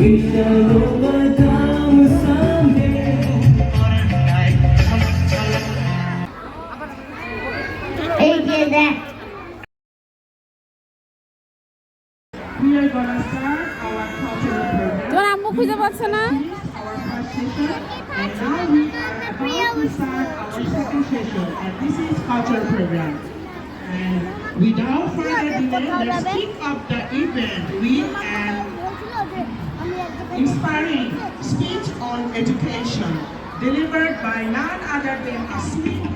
We shall overcome someday. এই যে দেখ We are gonna start our cultural program. তোমার আম্মু খুঁজে পাচ্ছে না and now we are about to start our second session, and this is cultural program. And without further delay, let's kick off the event with an inspiring speech on education delivered by none other than Asmin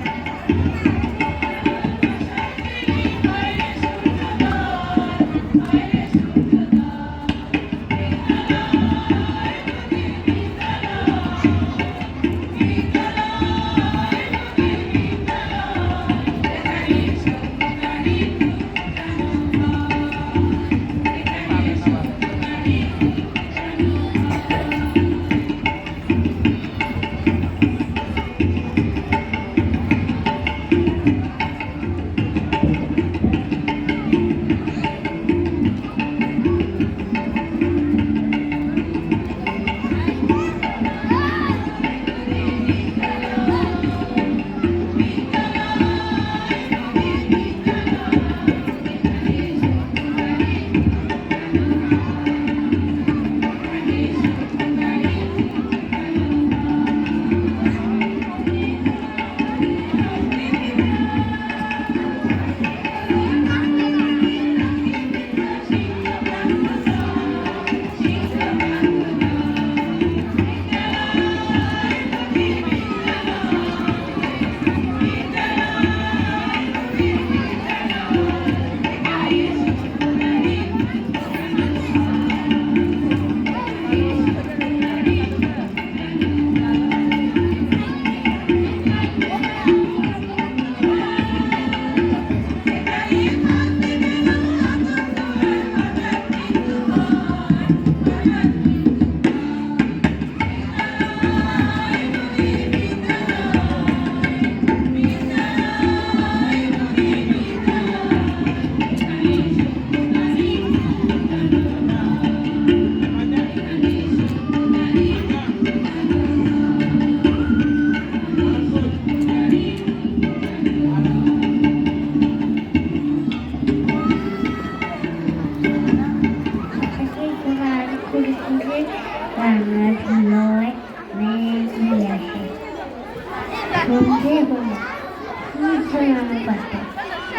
নামে পাতে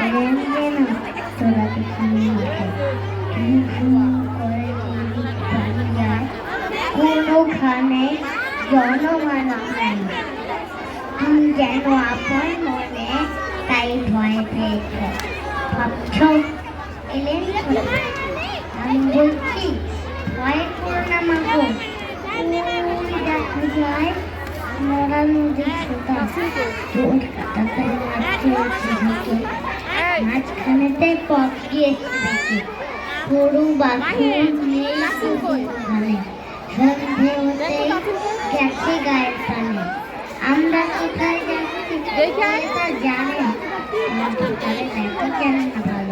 রেঞ্জে না তোরা পিছনে মাঠে ঝুম ঝুম করে যদি পানি যায় কোনোখানে জনমান নাই তুমি যেন আপন মনে তাই ভয় পেয়েছ ভাবছ এলেন কোথায়? আমি বলছি ভয় করো না মাগো ওই দেখা যায় মাঝখানেতে পথ গিয়েছে দেখি গরু বাছুর নেই ওখানে সন্ধে হতেই গেছে গায়ের পানে আমরা কোথায় যাচ্ছি তা জানে? কেন না ভালো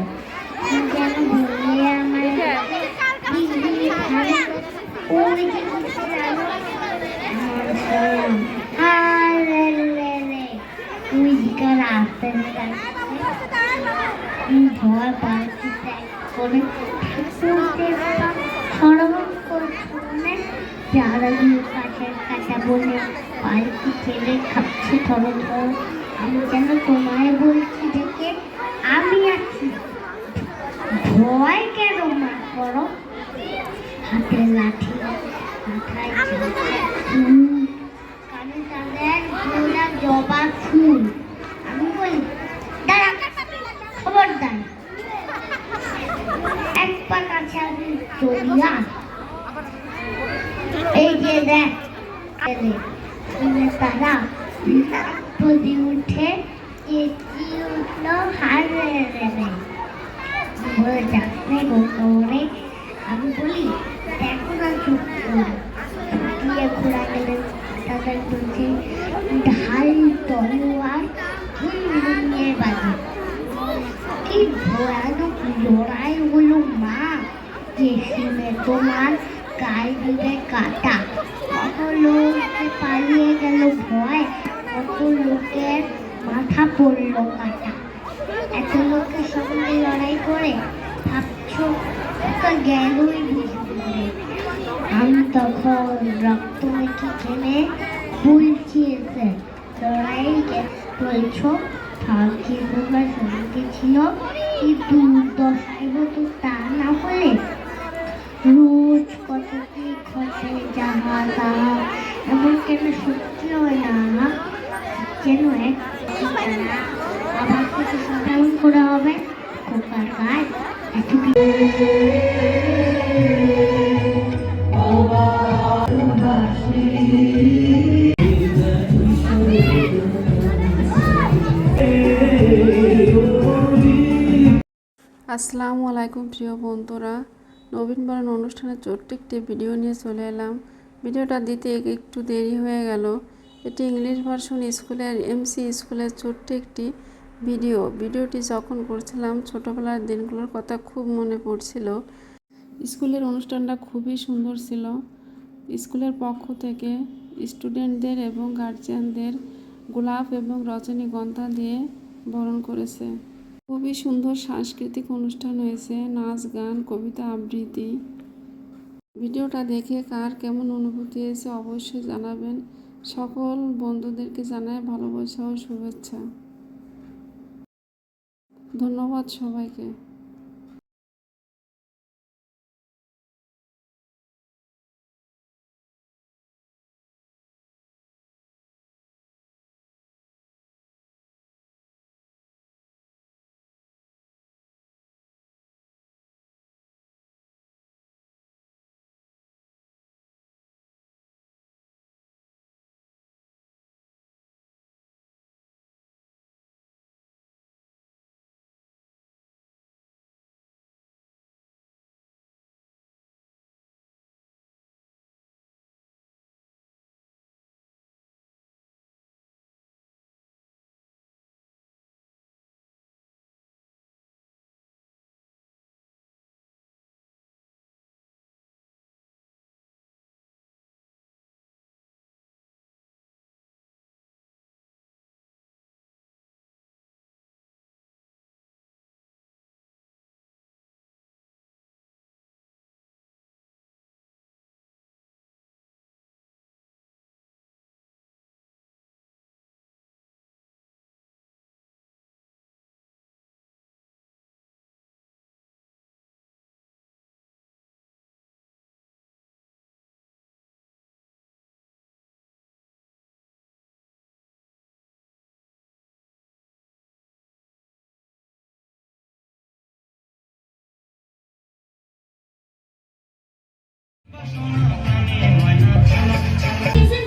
করে ঠাকুর দেবতা সরবন করে শুনে যারা কাছের কাটা বলে পালকি ছেলে খাচ্ছে আমি যেন তোমায় বলছি দেখে আমি আছি ভয় কেন মা করো হাতে লাঠি মাথায় কানে তাদের জবা ফুল আমি চলিয়া এই যে দেখ এলে শুনে তারা নদী উঠে চেঁচিয়ে উঠলো হারে রে রে বলে তোমার গায়ে চারিদিকে কাটা। কত লোক যে পালিয়ে গেল ভয়, কত লোকের মাথা পড়ল কাটা। এত লোকের সঙ্গে লড়াই করে ভাবছ তো গেলই বুঝে পড়ে। আমি তখন রক্ত মেখে খেলে বলছি এসে লড়াই বলছো ফাঁকি বোবার সঙ্গে ছিল। কি দুর্দশায় হতো তা না হলে রোজ কত কি এমন কেন হয় না? যেন এক আবার কিছু কেমন করে হবে। কোকার গাছ এত আসসালামু আলাইকুম প্রিয় বন্ধুরা। নবীন বরণ অনুষ্ঠানের ছোট্ট একটি ভিডিও নিয়ে চলে এলাম। ভিডিওটা দিতে একটু দেরি হয়ে গেল। এটি ইংলিশ ভার্সন স্কুলের এমসি স্কুলের ছোট্ট একটি ভিডিও। ভিডিওটি যখন করছিলাম, ছোটোবেলার দিনগুলোর কথা খুব মনে পড়ছিল। স্কুলের অনুষ্ঠানটা খুবই সুন্দর ছিল। স্কুলের পক্ষ থেকে স্টুডেন্টদের এবং গার্জিয়ানদের গোলাপ এবং রজনীগন্ধা দিয়ে বরণ করেছে। খুবই সুন্দর সাংস্কৃতিক অনুষ্ঠান হয়েছে, নাচ, গান, কবিতা আবৃত্তি। ভিডিওটা দেখে কার কেমন অনুভূতি হয়েছে অবশ্যই জানাবেন। সকল বন্ধুদেরকে জানায় ভালোবাসা ও শুভেচ্ছা। ধন্যবাদ সবাইকে। Thank you.